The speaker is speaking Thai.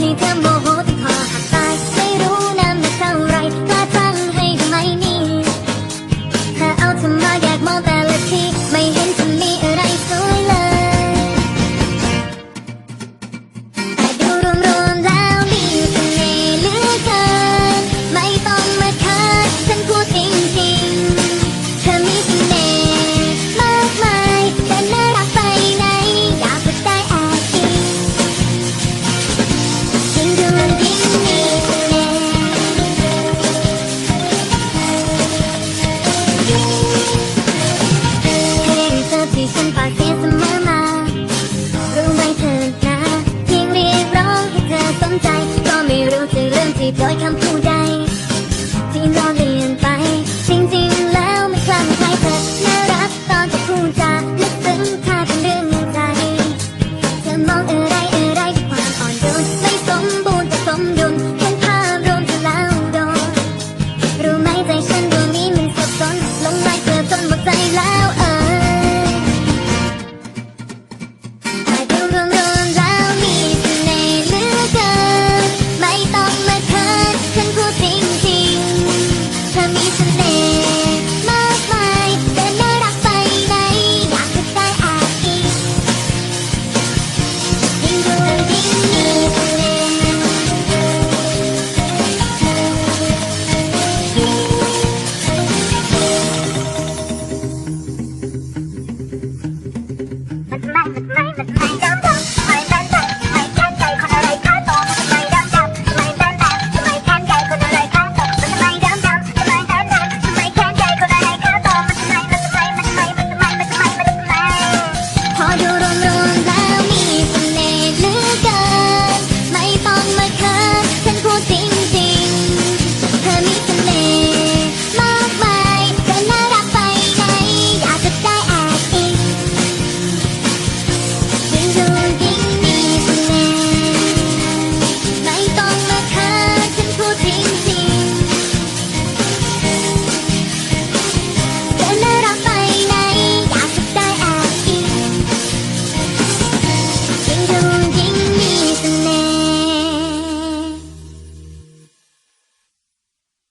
ให้เธอโมโหที่คอหักตายไม่รู้นะไม่เท่าไรกล้าจังให้ทำไมนี่เธเอาทำมาอยากมองแต่ละที Mine, mine, mine, mine.